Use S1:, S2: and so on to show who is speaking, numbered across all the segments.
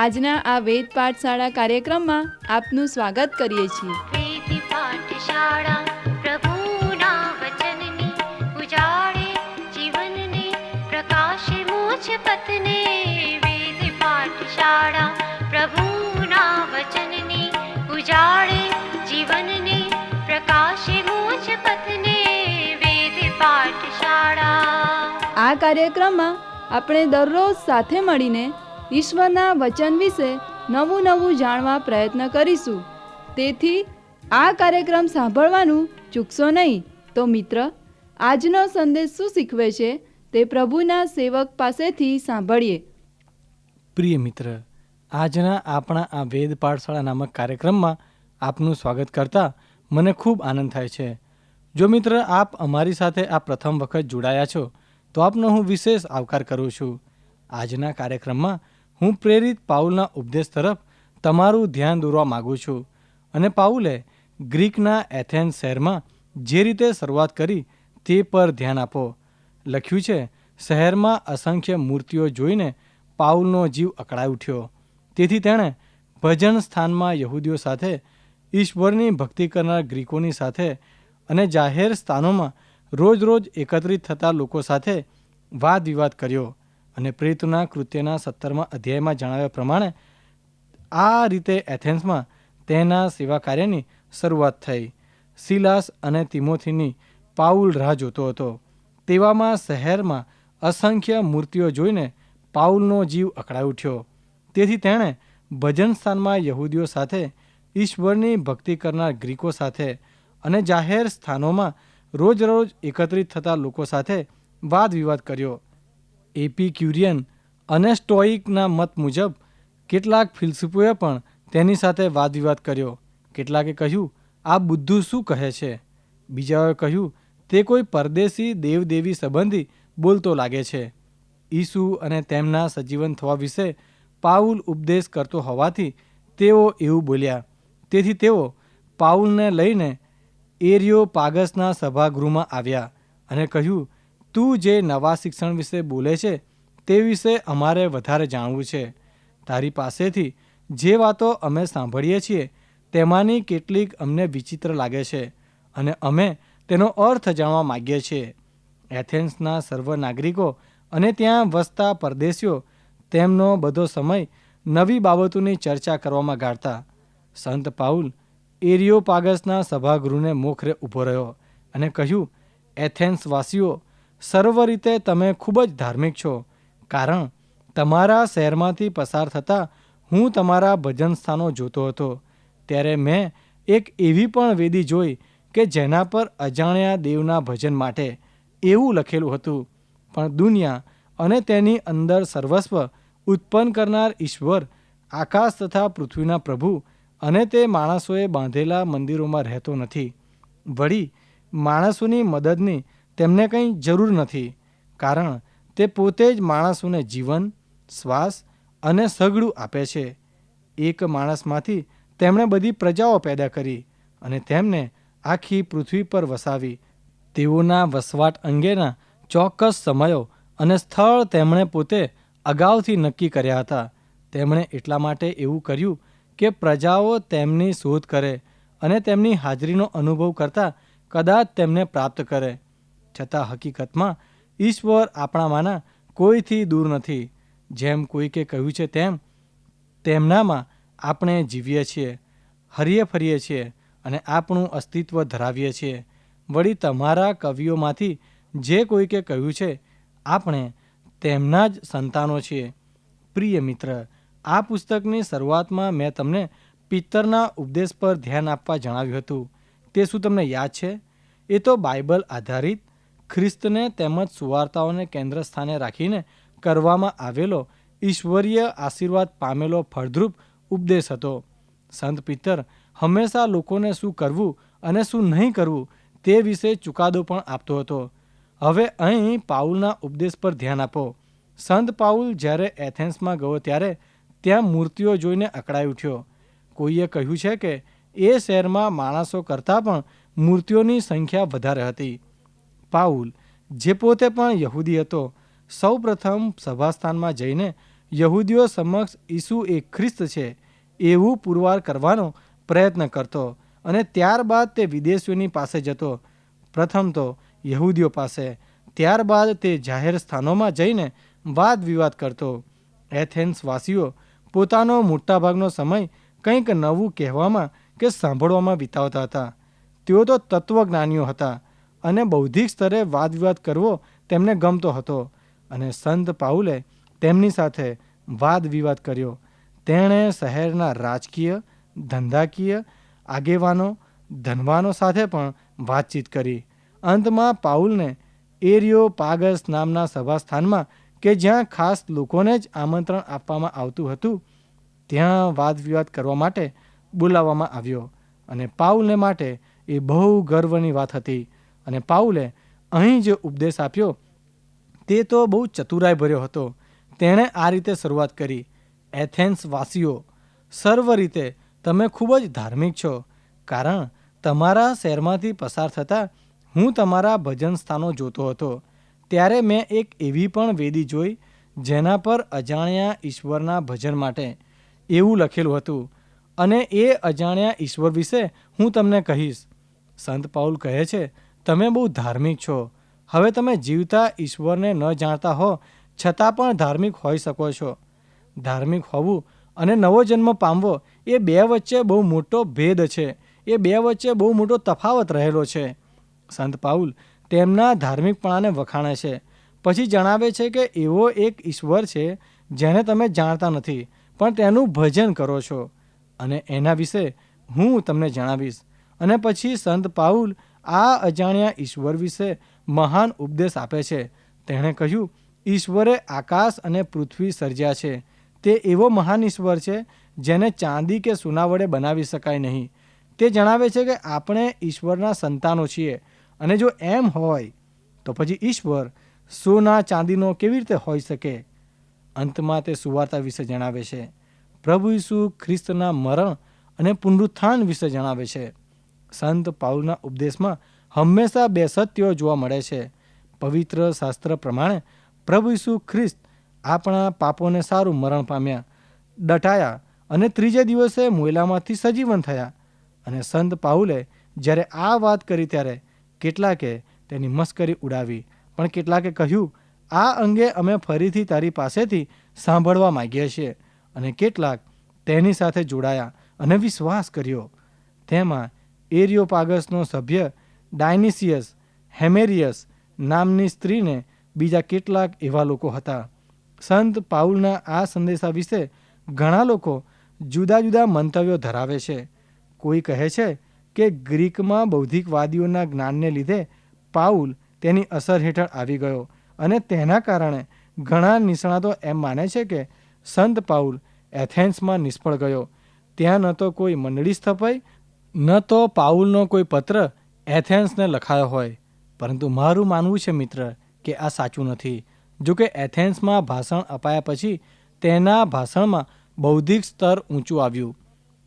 S1: આજના આ વેદ પાઠશાળા કાર્યક્રમમાં આપનું સ્વાગત કરીએ છીએ.
S2: વેદ પાઠશાળા પ્રભુના વચનની ઉજાળે જીવનને પ્રકાશે મોજ પથને. વેદ પાઠશાળા પ્રભુના વચનની ઉજાળે જીવનને પ્રકાશે મોજ પથને. વેદ પાઠશાળા
S1: આ કાર્યક્રમમાં આપણે દરરોજ સાથે મળીને ઈશ્વરના વચન વિશે નવું નવું જાણવા પ્રયત્ન કરીશું. તેથી આ કાર્યક્રમ સાંભળવાનું ચૂકશો નહીં. તો મિત્ર, આજનો સંદેશ શું શીખવે છે તે પ્રભુના સેવક પાસેથી સાંભળીએ.
S3: પ્રિય મિત્ર, આજના આપણા આ વેદ પાઠશાળા નામક કાર્યક્રમમાં આપનું સ્વાગત કરતા મને ખૂબ આનંદ થાય છે. જો મિત્ર, આપ અમારી સાથે આ પ્રથમ વખત જોડાયા છો, તો આપનો હું વિશેષ આવકાર કરું છું. આજના કાર્યક્રમમાં હું પ્રેરિત પાઉલના ઉપદેશ તરફ તમારું ધ્યાન દોરવા માગું છું. અને પાઉલે ગ્રીકના એથેન્સ શહેરમાં જે રીતે શરૂઆત કરી તે પર ધ્યાન આપો. લખ્યું છે, શહેરમાં અસંખ્ય મૂર્તિઓ જોઈને પાઉલનો જીવ અકળાઈ ઉઠ્યો. તેથી તેણે ભજન સ્થાનમાં યહૂદીઓ સાથે, ઈશ્વરની ભક્તિ કરનાર ગ્રીકોની સાથે અને જાહેર સ્થાનોમાં રોજ રોજ એકત્રિત થતા લોકો સાથે વાદ વિવાદ કર્યો. અને પ્રેતના કૃત્યના સત્તરમાં અધ્યાયમાં જણાવ્યા પ્રમાણે, આ રીતે એથેન્સમાં તેના સેવા કાર્યની શરૂઆત થઈ. સિલાસ અને તિમોથીની પાઉલ રાહ જોતો હતો. તેવામાં શહેરમાં અસંખ્ય મૂર્તિઓ જોઈને પાઉલનો જીવ અકળાઈ ઉઠ્યો. તેથી તેણે ભજન સ્થાનમાં યહૂદીઓ સાથે, ઈશ્વરની ભક્તિ કરનાર ગ્રીકો સાથે અને જાહેર સ્થાનોમાં રોજ રોજ એકત્રિત થતા લોકો સાથે વાદ વિવાદ કર્યો. એપિક્યુરિયન અને સ્ટોઇકના મત મુજબ કેટલાક ફિલસૂફોએ પણ તેની સાથે વાદવિવાદ કર્યો. કેટલાકે કહ્યું, આ બુદ્ધુ શું કહે છે? બીજાઓએ કહ્યું, તે કોઈ પરદેશી દેવદેવી સંબંધી બોલતો લાગે છે. ઈસુ અને તેમના સજીવન થવા વિશે પાઉલ ઉપદેશ કરતો હોવાથી તેઓ એવું બોલ્યા. તેથી તેઓ પાઉલને લઈને એરિયો પાગસના સભાગૃહમાં આવ્યા અને કહ્યું તું જે નવા શિક્ષણ વિશે બોલે છે તે વિશે અમારે વધારે જાણવું છે. તારી પાસેથી જે વાતો અમે સાંભળીએ છીએ તેમાંની કેટલીક અમને વિચિત્ર લાગે છે અને અમે તેનો અર્થ જાણવા માગીએ છીએ. એથેન્સના સર્વ નાગરિકો અને ત્યાં વસતા પરદેશીઓ તેમનો બધો સમય નવી બાબતોની ચર્ચા કરવામાં ગાળતા. સંત પાઉલ એરિયોપાગસના સભાગૃહને મોખરે ઊભો રહ્યો અને કહ્યું, એથેન્સવાસીઓ સર્વ રીતે તમે ખૂબ જ ધાર્મિક છો. કારણ, તમારા શહેરમાંથી પસાર થતાં હું તમારા ભજન સ્થાનો જોતો હતો. ત્યારે મેં એક એવી પણ વેદી જોઈ કે જેના પર અજાણ્યા દેવના ભજન માટે એવું લખેલું હતું. પણ દુનિયા અને તેની અંદર સર્વસ્વ ઉત્પન્ન કરનાર ઈશ્વર, આકાશ તથા પૃથ્વીના પ્રભુ અને તે માણસોએ બાંધેલા મંદિરોમાં રહેતો નથી. વળી, માણસોની મદદની તેમને કંઈ જરૂર નથી, કારણ તે પોતે જ માણસોને જીવન, શ્વાસ અને સગડું આપે છે. એક માણસમાંથી તેમણે બધી પ્રજાઓ પેદા કરી અને તેમને આખી પૃથ્વી પર વસાવી. તેઓના વસવાટ અંગેના ચોક્કસ સમયો અને સ્થળ તેમણે પોતે અગાઉથી નક્કી કર્યા હતા. તેમણે એટલા માટે એવું કર્યું કે પ્રજાઓ તેમની શોધ કરે અને તેમની હાજરીનો અનુભવ કરતા કદાચ તેમને પ્રાપ્ત કરે. છતાં હકીકતમાં ઈશ્વર આપણામાંના કોઈથી દૂર નથી. જેમ કોઈકે કહ્યું છે તેમ, તેમનામાં આપણે જીવીએ છીએ, હરીએ ફરીએ છીએ અને આપણું અસ્તિત્વ ધરાવીએ છીએ. વળી તમારા કવિઓમાંથી જે કોઈકે કહ્યું છે, આપણે તેમના જ સંતાનો છીએ. પ્રિય મિત્ર, આ પુસ્તકની શરૂઆતમાં મેં તમને પિત્તરના ઉપદેશ પર ધ્યાન આપવા જણાવ્યું હતું. તે શું તમને યાદ છે? એ તો બાઇબલ આધારિત ખ્રિસ્તને તેમજ સુવાર્તાઓને કેન્દ્ર સ્થાને રાખીને કરવામાં આવેલો ઈશ્વરીય આશીર્વાદ પામેલો ફળદ્રુપ ઉપદેશ હતો. સંત પિત્તર હંમેશા લોકોને શું કરવું અને શું નહીં કરવું તે વિશે ચુકાદો પણ આપતો હતો. હવે અહીં પાઉલના ઉપદેશ પર ધ્યાન આપો. સંત પાઉલ જ્યારે એથેન્સમાં ગયો ત્યારે ત્યાં મૂર્તિઓ જોઈને અકળાઈ ઉઠ્યો. કોઈએ કહ્યું છે કે એ શહેરમાં માણસો કરતાં પણ મૂર્તિઓની સંખ્યા વધારે હતી. પાઉલ, જે પોતે પણ યહૂદી હતો, સૌ પ્રથમ સભાસ્થાનમાં જઈને યહૂદીઓ સમક્ષ ઈસુ એ ખ્રિસ્ત છે એવું પુરવાર કરવાનો પ્રયત્ન કરતો અને ત્યારબાદ તે વિદેશીઓની પાસે જતો. પ્રથમ તો યહૂદીઓ પાસે, ત્યારબાદ તે જાહેર સ્થાનોમાં જઈને વાદ વિવાદ કરતો. એથેન્સ વાસીઓ પોતાનો મોટાભાગનો સમય કંઈક નવું કહેવામાં કે સાંભળવામાં વિતાવતા હતા. તેઓ તો તત્વજ્ઞાનીઓ હતા અને બૌદ્ધિક સ્તરે વાદ વિવાદ કરવો તેમને ગમતો હતો. અને સંત પાઉલે તેમની સાથે વાદ વિવાદ કર્યો. તેણે શહેરના રાજકીય, ધંધાકીય આગેવાનો, ધનવાનો સાથે પણ વાતચીત કરી. અંતમાં પાઉલને એરિયો પાગસ નામના સભાસ્થાનમાં કે જ્યાં ખાસ લોકોને જ આમંત્રણ આપવામાં આવતું હતું, ત્યાં વાદ વિવાદ કરવા માટે બોલાવવામાં આવ્યો. અને પાઉલને માટે એ બહુ ગર્વની વાત હતી. અને પાઉલે અહીં જે ઉપદેશ આપ્યો, તે તો બહુ ચતુરાઈ ભર્યો હતો. તેણે આ રીતે શરૂઆત કરી. એથેન્સ વાસીઓ, સર્વ રીતે તમે ખૂબ જ ધાર્મિક છો, કારણ તમારા શહેરમાંથી પસાર થતાં હું તમારા ભજન સ્થાનો જોતો હતો. ત્યારે મેં એક એવી પણ વેદી જોઈ, જેના પર અજાણ્યા ઈશ્વરના ભજન માટે એવું લખેલું હતું. અને એ અજાણ્યા ઈશ્વર વિશે હું તમને કહીશ. સંત પાઉલ કહે છે તમે બહુ ધાર્મિક છો. હવે તમે જીવતા ઈશ્વરને ન જાણતા હો, છતાં પણ ધાર્મિક હોઈ શકો છો. ધાર્મિક હોવું અને નવો જન્મ પામવો એ બે વચ્ચે બહુ મોટો ભેદ છે. એ બે વચ્ચે બહુ મોટો તફાવત રહેલો છે. સંત પાઉલ તેમના ધાર્મિકપણાને વખાણે છે. પછી જણાવે છે કે એવો એક ઈશ્વર છે જેને તમે જાણતા નથી, પણ તેનું ભજન કરો છો. અને એના વિશે હું તમને જણાવીશ. અને પછી સંત પાઉલ આ અજાણ્યા ઈશ્વર વિશે મહાન ઉપદેશ આપે છે. તેણે કહ્યું, ઈશ્વરે આકાશ અને પૃથ્વી સર્જ્યા છે. તે એવો મહાન ઈશ્વર છે, જેને ચાંદી કે સોના વડે બનાવી શકાય નહીં. તે જણાવે છે કે આપણે ઈશ્વરના સંતાનો છીએ અને જો એમ હોય, તો પછી ઈશ્વર સોના, ચાંદીનો કેવી રીતે હોઈ શકે? અંતમાં તે સુવાર્તા વિશે જણાવે છે. પ્રભુ ઈસુ ખ્રિસ્તના મરણ અને પુનરુત્થાન વિશે જણાવે છે. સંત પાઉલના ઉપદેશમાં હંમેશા બે સત્યો જોવા મળે છે. પવિત્ર શાસ્ત્ર પ્રમાણે પ્રભુ ઈસુ ખ્રિસ્ત આપણા પાપોને સારું મરણ પામ્યા, ડટાયા અને ત્રીજે દિવસે મોયલામાંથી સજીવન થયા. અને સંત પાઉલે જ્યારે આ વાત કરી ત્યારે કેટલાકે તેની મસ્કરી ઉડાવી, પણ કેટલાકે કહ્યું, આ અંગે અમે ફરીથી તારી પાસેથી સાંભળવા માંગીએ છીએ. અને કેટલાક તેની સાથે જોડાયા અને વિશ્વાસ કર્યો. તેમાં એરિયોપાગસનો સભ્ય ડાયનિસિયસ હેમેરિયસ નામની સ્ત્રીને બીજા કેટલાક એવા લોકો હતા. સંત પાઉલના આ સંદેશા વિશે ઘણા લોકો જુદા જુદા મંતવ્યો ધરાવે છે. કોઈ કહે છે કે ગ્રીકમાં બૌદ્ધિકવાદીઓના જ્ઞાનને લીધે પાઉલ તેની અસર હેઠળ આવી ગયો અને તેના કારણે ઘણા નિષ્ણાતો એમ માને છે કે સંત પાઉલ એથેન્સમાં નિષ્ફળ ગયો. ત્યાં ન તો કોઈ મંડળી સ્થપાઈ ન તો પાઉલનો કોઈ પત્ર એથેન્સને લખાયો હોય. પરંતુ મારું માનવું છે, મિત્ર, કે આ સાચું નથી. જો કે એથેન્સમાં ભાષણ અપાયા પછી તેના ભાષણમાં બૌદ્ધિક સ્તર ઊંચું આવ્યું.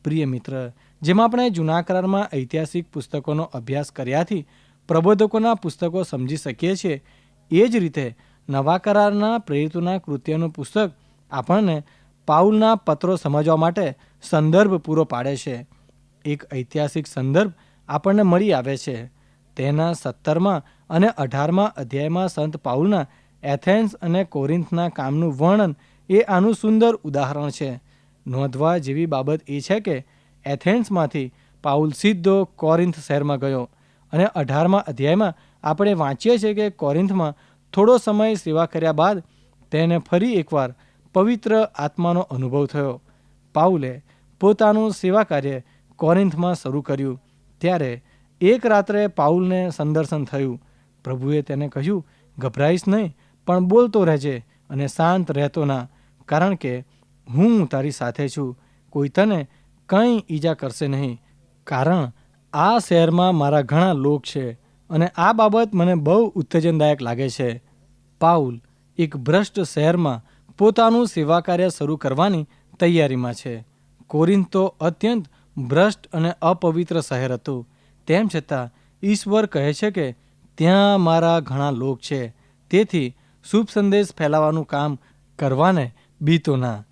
S3: પ્રિય મિત્ર, જેમ આપણે જૂના કરારમાં ઐતિહાસિક પુસ્તકોનો અભ્યાસ કર્યાથી પ્રબોધકોના પુસ્તકો સમજી શકીએ છીએ, એ જ રીતે નવા કરારના પ્રેરિતોના કૃત્યનું પુસ્તક આપણને પાઉલના પત્રો સમજવા માટે સંદર્ભ પૂરો પાડે છે. એક ઐતિહાસિક સંદર્ભ આપણને મળી આવે છે. તેના સત્તરમાં અને અઢારમાં અધ્યાયમાં સંત પાઉલના એથેન્સ અને કોરિન્થના કામનું વર્ણન એ આનું સુંદર ઉદાહરણ છે. નોંધવા જેવી બાબત એ છે કે એથેન્સમાંથી પાઉલ સીધો કોરિન્થ શહેરમાં ગયો અને અઢારમા અધ્યાયમાં આપણે વાંચીએ છીએ કે કોરિન્થમાં થોડો સમય સેવા કર્યા બાદ તેને ફરી એકવાર પવિત્ર આત્માનો અનુભવ થયો. પાઉલે પોતાનું સેવા કાર્ય કોરિન્થમાં શરૂ કર્યું. ત્યારે એક રાત્રે પાઉલને સંદર્શન થયું. પ્રભુએ તેને કહ્યું, ગભરાઈશ નહીં, પણ બોલતો રહેજે અને શાંત રહેતો ના, કારણ કે હું તારી સાથે છું. કોઈ તને કંઈ ઈજા કરશે નહીં, કારણ આ શહેરમાં મારા ઘણા લોક છે અને આ બાબત મને બહુ ઉત્તેજનદાયક લાગે છે. પાઉલ એક ભ્રષ્ટ શહેરમાં પોતાનું સેવા કાર્ય શરૂ કરવાની તૈયારીમાં છે. કોરિન્થ તો અત્યંત ભ્રષ્ટ અને અપવિત્ર શહેર હતું. તેમ છતાં, ઈશ્વર કહે છે કે, ત્યાં મારા ઘણા લોક છે. તેથી શુભ સંદેશ ફેલાવાનું કામ કરવાને બીતોના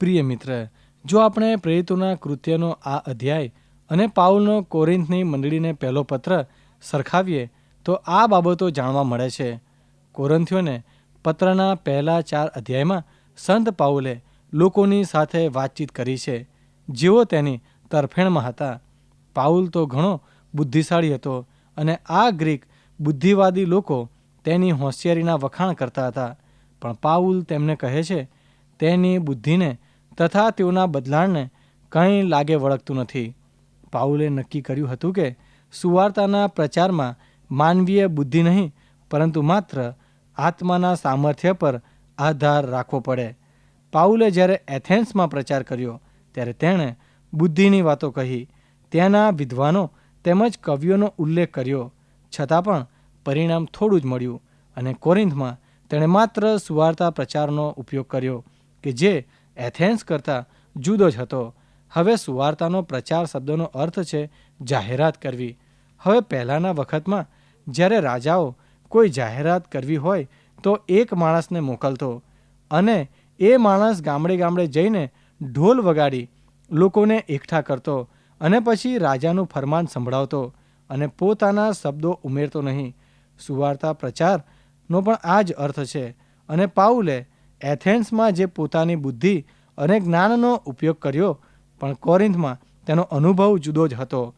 S3: પ્રિય મિત્ર, જો આપણે પ્રેરિતોના કૃત્યનો આ અધ્યાય અને પાઉલનો કોરિન્થની મંડળીને પહેલો પત્ર સરખાવીએ, તો આ બાબતો જાણવા મળે છે. કોરંથીઓને પત્રના પહેલા ચાર અધ્યાયમાં સંત પાઉલે લોકોની સાથે વાતચીત કરી છે. જેઓ તેની તરફેણમાં હતા. પાઉલ તો ઘણો બુદ્ધિશાળી હતો અને આ ગ્રીક બુદ્ધિવાદી લોકો તેની હોશિયારીના વખાણ કરતા હતા. પણ પાઉલ તેમને કહે છે, તેની બુદ્ધિને તથા તેઓના બદલાણને કંઈ લાગે વળગતું નથી. પાઉલે નક્કી કર્યું હતું કે સુવાર્તાના પ્રચારમાં માનવીય બુદ્ધિ નહીં, પરંતુ માત્ર આત્માના સામર્થ્ય પર આધાર રાખવો પડે. પાઉલે જ્યારે એથેન્સમાં પ્રચાર કર્યો, ત્યારે તેણે બુદ્ધિની વાતો કહી. ત્યાંના વિદ્વાનો તેમજ કવિઓનો ઉલ્લેખ કર્યો. છતાં પણ પરિણામ થોડું જ મળ્યું અને કોરિન્થમાં તેણે માત્ર સુવાર્તા પ્રચારનો ઉપયોગ કર્યો કે જે એથેન્સ કરતાં જુદો જ હતો. હવે સુવાર્તાનો પ્રચાર શબ્દનો અર્થ છે જાહેરાત કરવી. હવે પહેલાંના વખતમાં જ્યારે રાજાઓ કોઈ જાહેરાત કરવી હોય તો એક માણસને મોકલતો અને એ માણસ ગામડે ગામડે જઈને ઢોલ વગાડી લોકોને એકઠા કરતો અને પછી રાજાનું ફરમાન સંભળાવતો અને પોતાના શબ્દો ઉમેરતો નહીં. સુવાર્તા પ્રચારનો પણ આ જ અર્થ છે અને પાઉલે એથેન્સમાં જે પોતાની બુદ્ધિ અને જ્ઞાનનો ઉપયોગ કર્યો, પણ કોરિન્થમાં તેનો અનુભવ જુદો જ હતો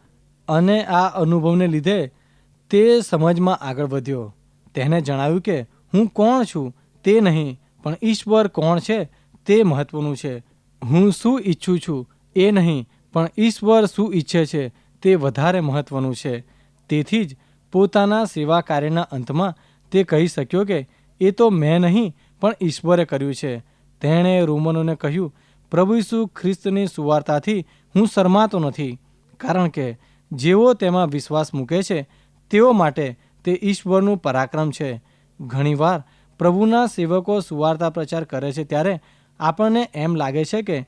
S3: અને આ અનુભવને લીધે તે સમજમાં આગળ વધ્યો. તેને જણાવ્યું કે, હું કોણ છું તે નહીં, પણ ઈશ્વર કોણ છે તે મહત્વનું છે. હું શું ઈચ્છું છું એ નહીં, પણ ઈશ્વર શું ઈચ્છે છે તે વધારે મહત્વનું છે. તેથી જ પોતાના સેવા કાર્યના અંતમાં તે કહી શક્યો કે, એ તો મેં નહીં, પણ ઈશ્વરે કર્યું છે. તેણે રોમનોને કહ્યું, પ્રભુ ઈસુ ખ્રિસ્તની સુવાર્તાથી હું શરમાતો નથી, કારણ કે જેઓ તેમાં વિશ્વાસ મૂકે છે, તેઓ માટે તે ઈશ્વરનું પરાક્રમ છે. ઘણીવાર પ્રભુના સેવકો સુવાર્તા પ્રચાર કરે છે ત્યારે આપણને એમ લાગે છે કે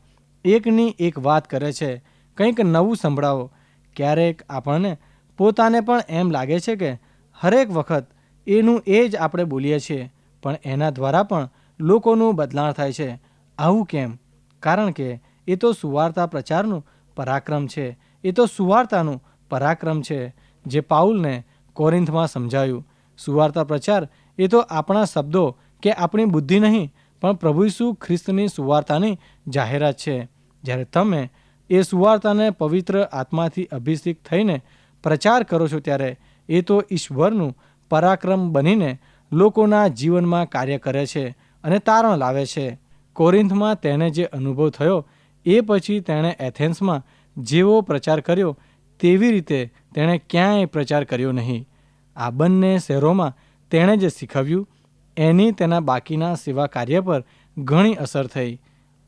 S3: એકની એક વાત કરે છે. કંઈક નવું સંભળાવો. ક્યારેક આપણને પોતાને પણ એમ લાગે છે કે હરેક વખત એનું એ જ આપણે બોલીએ છીએ, પણ એના દ્વારા પણ લોકોનું બદલાણ થાય છે. આવું કેમ? કારણ કે એ તો સુવાર્તા પ્રચારનું પરાક્રમ છે. એ તો સુવાર્તાનું પરાક્રમ છે, જે પાઉલને કોરિન્થમાં સમજાયું. સુવાર્તા પ્રચાર એ તો આપણા શબ્દો કે આપણી બુદ્ધિ નહીં પણ પ્રભુ ઈસુ ખ્રિસ્તની સુવાર્તાની જાહેરાત છે. જ્યારે તમે એ સુવાર્તાને પવિત્ર આત્માથી અભિષેક થઈને પ્રચાર કરો છો ત્યારે એ તો ઈશ્વરનું પરાક્રમ બનીને લોકોના જીવનમાં કાર્ય કરે છે અને તારણ લાવે છે. કોરિન્થમાં તેને જે અનુભવ થયો એ પછી તેણે એથેન્સમાં જેવો પ્રચાર કર્યો તેવી રીતે તેણે ક્યાંય પ્રચાર કર્યો નહીં. આ બંને શહેરોમાં તેણે જે શીખવ્યું એની તેના બાકીના સેવા કાર્ય પર ઘણી અસર થઈ.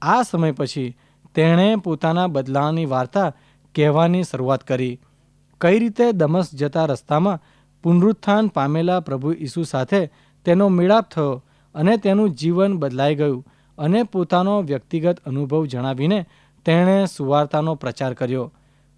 S3: આ સમય પછી તેણે પોતાના બદલાવની વાર્તા કહેવાની શરૂઆત કરી. કઈ રીતે દમસ જતા રસ્તામાં પુનરુત્થાન પામેલા પ્રભુ ઈસુ સાથે તેનો મેળાપ થયો અને તેનું જીવન બદલાઈ ગયું અને પોતાનો વ્યક્તિગત અનુભવ જણાવીને તેણે સુવાર્તાનો પ્રચાર કર્યો.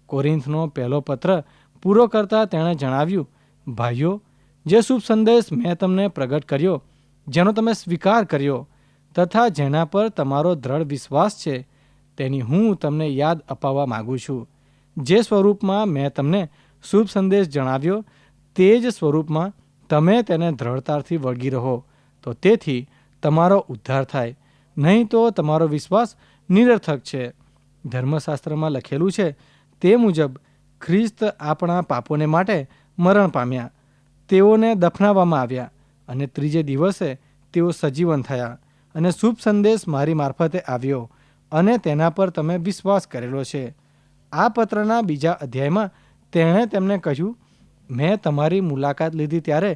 S3: કોરિન્થનો પહેલો પત્ર પૂરો કરતાં તેણે જણાવ્યું, ભાઈઓ, જે શુભ સંદેશ મેં તમને પ્રગટ કર્યો જેનો તમે સ્વીકાર કર્યો, તથા જેના પર તમારો દ્રઢ વિશ્વાસ છે, તેની હું તમને યાદ અપાવવા માગું છું. જે સ્વરૂપમાં મેં તમને શુભ સંદેશ જણાવ્યો, તે જ સ્વરૂપમાં તમે તેને દ્રઢતાથી વળગી રહો, તો તેથી તમારો ઉદ્ધાર થાય. નહીં તો તમારો વિશ્વાસ નિરર્થક છે. ધર્મશાસ્ત્રમાં લખેલું છે, તે મુજબ ખ્રિસ્ત આપણા પાપોને માટે મરણ પામ્યા. તેઓને દફનાવવામાં આવ્યા. અને ત્રીજે દિવસે તેઓ સજીવન થયા અને શુભ સંદેશ મારી મારફતે આવ્યો અને તેના પર તમે વિશ્વાસ કરેલો છે. આ પત્રના બીજા અધ્યાયમાં તેણે તેમને કહ્યું, મેં તમારી મુલાકાત લીધી ત્યારે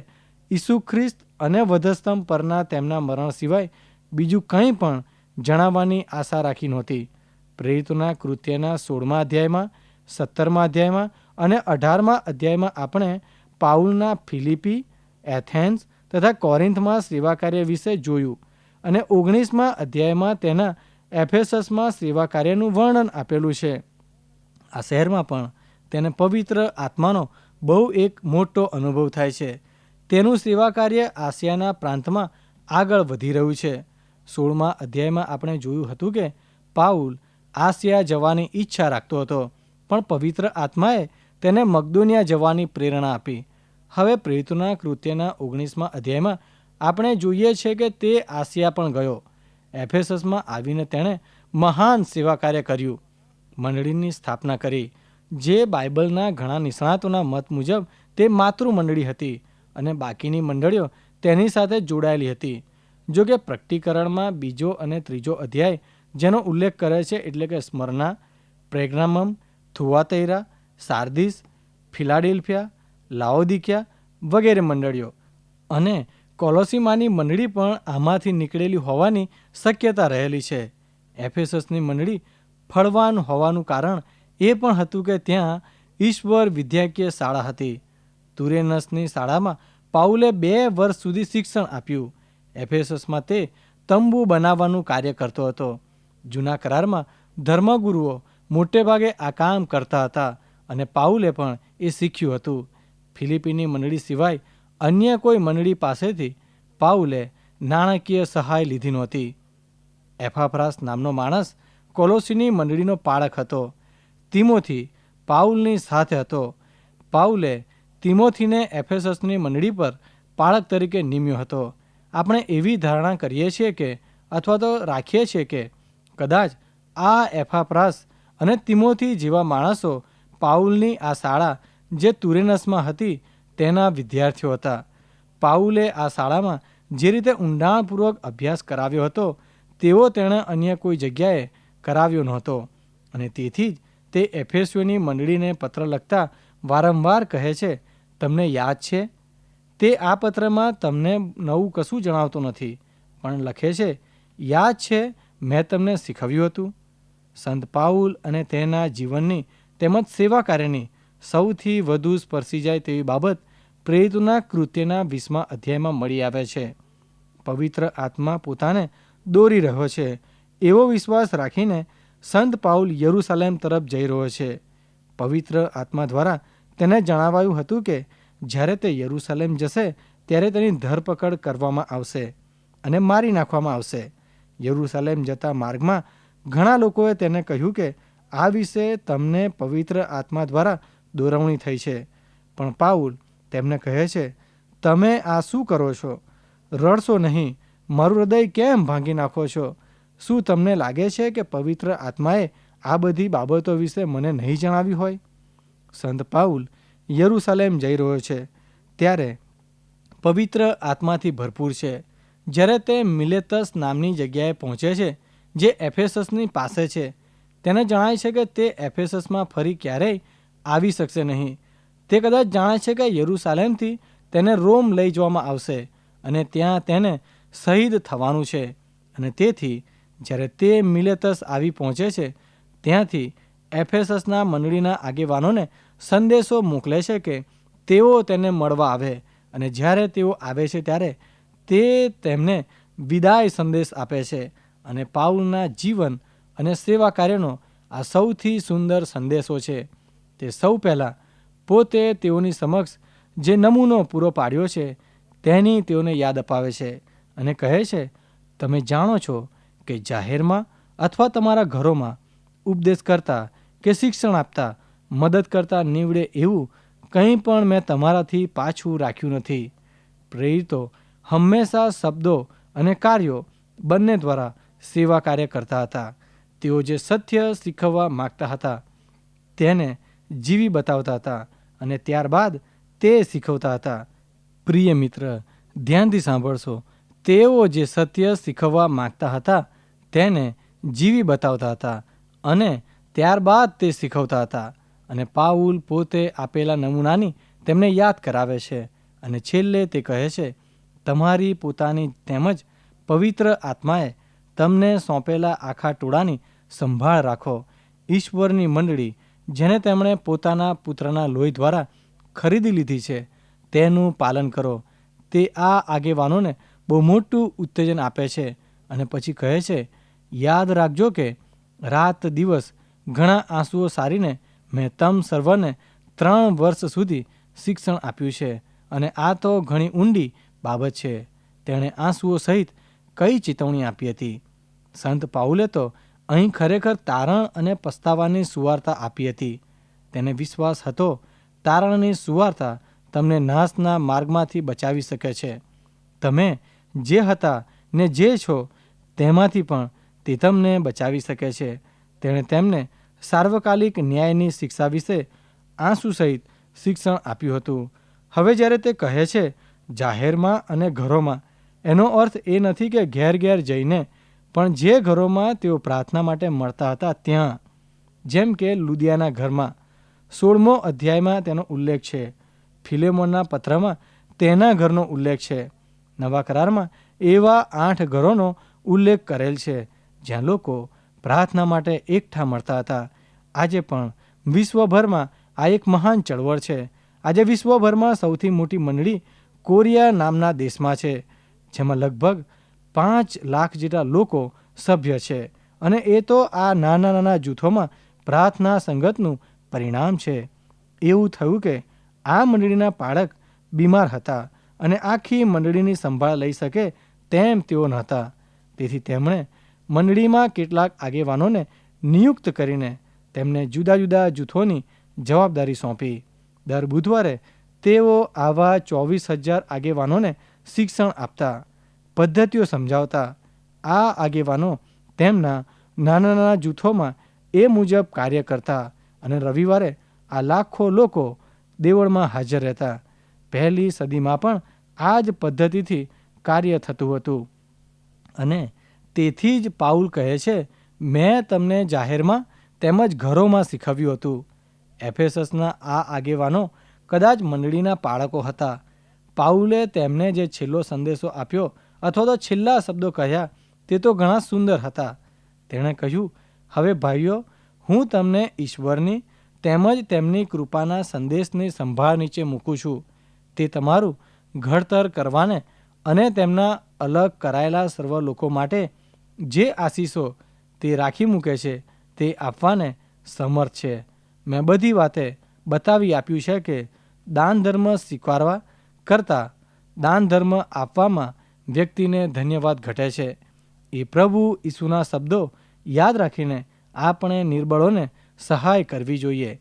S3: ઈસુ ખ્રિસ્ત અને વધસ્તંભ પરના તેમના મરણ સિવાય બીજું કંઈ પણ જણાવવાની આશા રાખી નહોતી. પ્રેરિતના કૃત્યના સોળમા અધ્યાયમાં, સત્તરમા અધ્યાયમાં અને અઢારમા અધ્યાયમાં આપણે પાઉલના ફિલિપી, એથેન્સ તથા કોરિન્થમાં સેવા કાર્ય વિશે જોયું અને ઓગણીસમાં અધ્યાયમાં તેના એફેસસમાં સેવા કાર્યનું વર્ણન આપેલું છે. આ શહેરમાં પણ તેને પવિત્ર આત્માનો બહુ એક મોટો અનુભવ થાય છે. તેનું સેવા કાર્ય આસિયાના પ્રાંતમાં આગળ વધી રહ્યું છે. સોળમા અધ્યાયમાં આપણે જોયું હતું કે પાઉલ આસિયા જવાની ઈચ્છા રાખતો હતો, પણ પવિત્ર આત્માએ તેને મગદોનિયા જવાની પ્રેરણા આપી હવે પ્રેરિતોના કૃત્યના ઓગણીસમાં અધ્યાયમાં આપણે જોઈએ છે કે તે આસિયા પણ ગયો. એફેસસમાં આવીને તેણે મહાન સેવા કાર્ય. કર્યું મંડળીની સ્થાપના કરી. જે બાઇબલના ઘણા નિષ્ણાતોના મત મુજબ તે માતૃ મંડળી હતી અને બાકીની મંડળીઓ તેની સાથે જોડાયેલી હતી. જો કે પ્રકટીકરણમાં બીજો અને ત્રીજો અધ્યાય જેનો ઉલ્લેખ કરે છે એટલે કે સ્મરણા, પ્રેગ્નામમ થુવાતૈરા સાર્દિસ, ફિલાડેલ્ફિયા લાઓદિકિયા વગેરે મંડળીઓ અને કોલોસીમાની મંડળી પણ આમાંથી નીકળેલી હોવાની શક્યતા રહેલી છે. એફેસસની મંડળી ફળવાન હોવાનું કારણ એ પણ હતું કે ત્યાં ઈશ્વર વિદ્યાકીય શાળા હતી. તુરેનસની શાળામાં પાઉલે બે વર્ષ સુધી શિક્ષણ આપ્યું. એફેસસમાં તે તંબુ બનાવવાનું કાર્ય કરતો હતો. જૂના કરારમાં ધર્મગુરુઓ મોટેભાગે આ કામ કરતા હતા અને પાઉલે પણ એ શીખ્યું હતું. ફિલિપીની મંડળી સિવાય અન્ય કોઈ મંડળી પાસેથી પાઉલે નાણાકીય સહાય લીધી નહોતી. એફાફ્રાસ નામનો માણસ કોલોસીની મંડળીનો પાળક હતો. તિમોથી પાઉલની સાથે હતો. પાઉલે તિમોથીને એફેસસની મંડળી પર પાળક તરીકે નિમ્યો હતો. આપણે એવી ધારણા કરીએ છીએ કે, અથવા તો રાખીએ છીએ કે, કદાચ આ એફાપ્રાસ અને તિમોથી જેવા માણસો પાઉલની આ શાળા જે તુરેનસમાં હતી તેના વિદ્યાર્થીઓ હતા. પાઉલે આ શાળામાં જે રીતે ઊંડાણપૂર્વક અભ્યાસ કરાવ્યો હતો, તેવો તેણે અન્ય કોઈ જગ્યાએ કરાવ્યો નહોતો. અને તેથી જ તે એફએસયુની મંડળીને પત્ર લખતા વારંવાર કહે છે, તમને યાદ છે? તે આ પત્રમાં તમને નવું કશું જણાવતો નથી, પણ લખે છે, યાદ છે, મેં તમને શીખવ્યું હતું. સંત પાઉલ અને તેના જીવનની તેમજ સેવા કાર્યની સૌથી વધુ સ્પર્શી જાય તેવી બાબત પ્રેરિતોના કૃત્યના વીસમા અધ્યાયમાં મળી આવે છે. પવિત્ર આત્મા પોતાને દોરી રહ્યો છે. એવો વિશ્વાસ રાખીને સંત પાઉલ યરુસાલેમ તરફ જઈ રહ્યો છે. પવિત્ર આત્મા દ્વારા તેને જણાવાયું હતું કે, જ્યારે તે યરુસાલેમ જશે, ત્યારે તેની ધરપકડ કરવામાં આવશે અને મારી નાખવામાં આવશે. યરુસાલેમ જતા માર્ગમાં ઘણા લોકોએ તેને કહ્યું કે, આ વિશે તમને પવિત્ર આત્મા દ્વારા દોરવણી થઈ છે. પણ પાઉલ તેમને કહે છે, તમે આ શું કરો છો? રડશો નહીં. મારું હૃદય કેમ ભાંગી નાખો છો? શું તમને લાગે છે કે પવિત્ર આત્માએ આ બધી બાબતો વિશે મને નહીં જણાવી હોય? સંત પાઉલ યરુસાલેમ જઈ રહ્યો છે. ત્યારે પવિત્ર આત્માથી ભરપૂર છે. જ્યારે તે મિલેતસ નામની જગ્યાએ પહોંચે છે, જે એફેસસની પાસે છે. તેને જણાય છે કે તે એફેસસમાં ફરી ક્યારેય આવી શકશે નહીં. તે કદાચ જાણે છે કે યરૂસાલેમથી તેને રોમ લઈ જવામાં આવશે અને ત્યાં તેને શહીદ થવાનું છે. અને તેથી, જ્યારે તે મિલેતસ આવી પહોંચે છે, ત્યાંથી એફએસએસના મંડળીના આગેવાનોને સંદેશો મોકલે છે કે તેઓ તેને મળવા આવે અને જ્યારે તેઓ આવે છે ત્યારે તે તેમને વિદાય સંદેશ આપે છે અને પાઉલના જીવન અને સેવા કાર્યનો આ સૌથી સુંદર સંદેશો છે. તે સૌ પહેલાં પોતે તેઓની સમક્ષ જે નમૂનો પૂરો પાડ્યો છે, તેની તેઓને યાદ અપાવે છે અને કહે છે, તમે જાણો છો કે જાહેરમાં અથવા તમારા ઘરોમાં ઉપદેશ કરતા કે શિક્ષણ આપતા, મદદ કરતા નીવડે એવું કંઈ પણ મેં તમારાથી પાછું રાખ્યું નથી. પ્રેરિતો હંમેશા શબ્દો અને કાર્યો બંને દ્વારા સેવા કાર્ય કરતા હતા. તેઓ જે સત્ય શીખવવા માગતા હતા, તેને જીવી બતાવતા હતા અને ત્યારબાદ તે શીખવતા હતા. પ્રિય મિત્ર, ધ્યાનથી સાંભળશો, તેઓ જે સત્ય શીખવવા માગતા હતા, તેને જીવી બતાવતા હતા અને ત્યારબાદ તે શીખવતા હતા. અને પાઉલ પોતે આપેલા નમૂનાની તેમને યાદ કરાવે છે અને છેલ્લે તે કહે છે, તમારી પોતાની તેમજ પવિત્ર આત્માએ તમને સોંપેલા આખા ટોળાની સંભાળ રાખો. ઈશ્વરની મંડળી જેને તેમણે પોતાના પુત્રના લોહી દ્વારા ખરીદી લીધી છે, તેનું પાલન કરો. તે આ આગેવાનોને બહુ મોટું ઉત્તેજન આપે છે અને પછી કહે છે, યાદ રાખજો કે રાત દિવસ ઘણા આંસુઓ સારીને મેં તમ સર્વને ત્રણ વર્ષ સુધી શિક્ષણ આપ્યું છે અને આ તો ઘણી ઊંડી બાબત છે. તેણે આંસુઓ સહિત કઈ ચેતવણી આપી હતી? સંત પાઉલે તો અહીં ખરેખર તારણ અને પસ્તાવાની સુવાર્તા આપી હતી. તેને વિશ્વાસ હતો, તારણની સુવાર્તા તમને નાશના માર્ગમાંથી બચાવી શકે છે. તમે જે હતા ને જે છો, તેમાંથી પણ તે તમને બચાવી શકે છે. તેણે તેમને સાર્વકાલિક ન્યાયની શિક્ષા વિશે આંસુ સહિત શિક્ષણ આપ્યું હતું. હવે જ્યારે તે કહે છે, જાહેરમાં અને ઘરોમાં એનો અર્થ એ નથી કે ઘેર ઘેર જઈને પણ જે ઘરોમાં તેઓ પ્રાર્થના માટે મળતા હતા ત્યાં, જેમ કે લુદિયાના ઘરમાં, સોળમો અધ્યાયમાં તેનો ઉલ્લેખ છે, ફિલેમોનના પત્રમાં તેના ઘરનો ઉલ્લેખ છે, નવા કરારમાં એવા આઠ ઘરોનો ઉલ્લેખ કરેલ છે, જ્યાં લોકો પ્રાર્થના માટે એકઠા મળતા હતા. આજે પણ વિશ્વભરમાં આ એક મહાન ચળવળ છે. આજે વિશ્વભરમાં સૌથી મોટી મંડળી કોરિયા નામના દેશમાં છે, જેમાં લગભગ પાંચ લાખ જેટલા લોકો સભ્ય છે. અને એ તો આ નાના નાના જૂથોમાં પ્રાર્થના સંગતનું પરિણામ છે. એવું થયું કે આ મંડળીના પાળક બીમાર હતા અને આખી મંડળીની સંભાળ લઈ શકે તેમ તેઓ નહોતા. તેથી તેમણે મંડળીમાં કેટલાક આગેવાનોને નિયુક્ત કરીને તેમને જુદા જુદા જૂથોની જવાબદારી સોંપી. દર બુધવારે તેઓ આવા ચોવીસ હજાર આગેવાનોને શિક્ષણ આપતા પદ્ધતિઓ સમજાવતા આ આગેવાનો તેમના નાના નાના જૂથોમાં એ મુજબ કાર્ય કરતા અને રવિવારે આ લાખો લોકો દેવળમાં હાજર રહેતા. પહેલી સદીમાં પણ આ જ પદ્ધતિથી કાર્ય થતું હતું. અને તેથી જ પાઉલ કહે છે, મેં તમને જાહેરમાં તેમજ ઘરોમાં શીખવ્યું હતું. એફએસએસના આ આગેવાનો કદાચ મંડળીના પાળકો હતા. પાઉલે તેમને જે છેલ્લો સંદેશો આપ્યો અથવા તો છેલ્લા શબ્દો કહ્યા તે તો ઘણા સુંદર હતા. તેણે કહ્યું, હવે ભાઈઓ, હું તમને ઈશ્વરની તેમજ તેમની કૃપાના સંદેશની સંભાળ નીચે મૂકું છું. તે તમારું ઘડતર કરવાને અને તેમના અલગ કરાયેલા સર્વ લોકો માટે જે આશીષો તે રાખી મૂકે છે, તે આપવાને સમર્થ છે. મેં બધી વાતે બતાવી આપ્યું છે કે દાન ધર્મ સ્વીકારવા કરતાં દાન ધર્મ આપવામાં વ્યક્તિને ધન્યવાદ ઘટે છે. એ પ્રભુ ઈસુના શબ્દો યાદ રાખીને આપણે નિર્બળોને સહાય કરવી જોઈએ.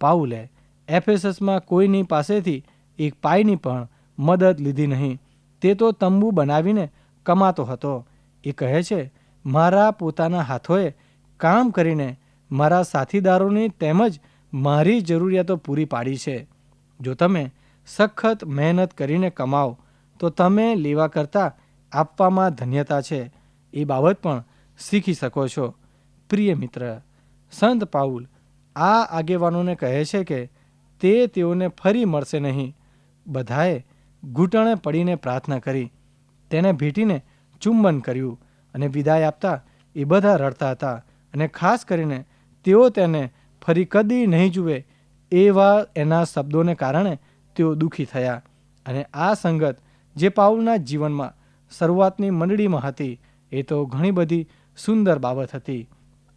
S3: પાઉલે એફએસએસમાં કોઈની પાસેથી એક પાયની પણ મદદ લીધી નહીં. તે તો તંબુ બનાવીને કમાતો હતો. એ કહે છે, મારા પોતાના હાથોએ કામ કરીને મારા સાથીદારોની તેમજ મારી જરૂરિયાતો પૂરી પાડી છે. જો તમે સખત મહેનત કરીને કમાઓ તો તમે લેવા કરતાં આપવામાં ધન્યતા છે. એ બાબત પણ શીખી શકો છો. પ્રિય મિત્ર, સંત પાઉલ આ આગેવાનોને કહે છે કે તે તેઓને ફરી મળશે નહીં. બધાએ ઘૂંટણે પડીને પ્રાર્થના કરી. તેને ભેટીને ચુંબન કર્યું અને વિદાય આપતા એ બધા રડતા હતા અને ખાસ કરીને તેઓ તેને ફરી કદી નહીં જુએ એવા એના શબ્દોને કારણે તેઓ દુઃખી થયા અને આ સંગત જે પાઉલના જીવનમાં શરૂઆતની મંડળીમાં હતી, એ તો ઘણી બધી સુંદર બાબત હતી.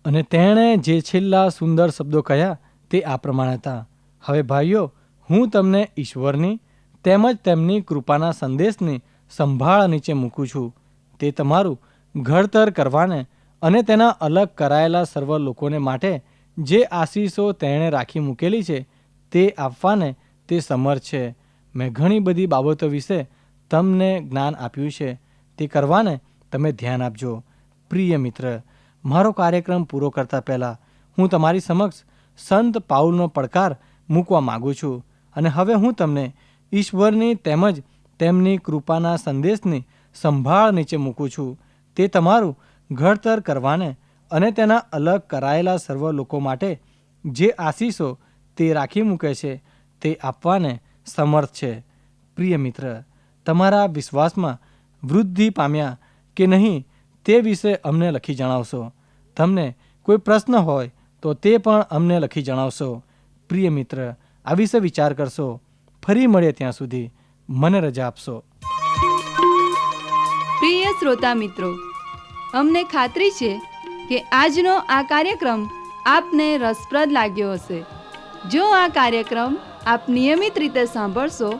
S3: અને તેણે જે છેલ્લા સુંદર શબ્દો કહ્યા, તે આ પ્રમાણે હતા. હવે ભાઈઓ, હું તમને ઈશ્વરની તેમજ તેમની કૃપાના સંદેશની સંભાળ નીચે મૂકું છું. તે તમારું ઘડતર કરવાને અને તેના અલગ કરાયેલા સર્વ લોકોને માટે જે આશીષો તેણે રાખી મૂકેલી છે, તે આપવાને તે સમર્થ છે. મેં ઘણી બધી બાબતો વિશે તમને જ્ઞાન આપ્યું છે, તે કરવાને તમે ધ્યાન આપજો. પ્રિય મિત્ર, મારો કાર્યક્રમ પૂરો કરતા પહેલાં હું તમારી સમક્ષ સંત પાઉલનો પડકાર મૂકવા માગું છું અને હવે હું તમને ઈશ્વરની તેમજ તેમની કૃપાના સંદેશની સંભાળ નીચે મૂકું છું. તે તમારું ઘડતર કરવાને અને તેના અલગ કરાયેલા સર્વ લોકો માટે જે આશીષો તે રાખી મૂકે છે, તે આપવાને સમર્થ છે. પ્રિય મિત્ર તમારા વિશ્વાસમાં વૃદ્ધિ પામ્યા કે નહીં તે વિશે અમને લખી જણાવશો. તમને કોઈ પ્રશ્ન હોય તો તે પણ અમને લખી જણાવશો. પ્રિય મિત્ર, આ વિશે વિચાર કરશો. ફરી મળીએ ત્યાં સુધી. મને રજા આપશો.
S1: પ્રિય શ્રોતા મિત્રો, અમને ખાતરી છે કે આજનો આ કાર્યક્રમ આપને રસપ્રદ લાગ્યો હશે. જો આ કાર્યક્રમ આપ નિયમિત રીતે સાંભળશો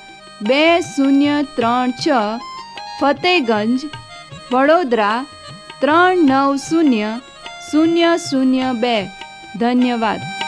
S1: બે શૂન્ય ત્રણ છ ફતેગંજ વડોદરા ત્રણ નવ શૂન્ય શૂન્ય શૂન્ય બે. ધન્યવાદ.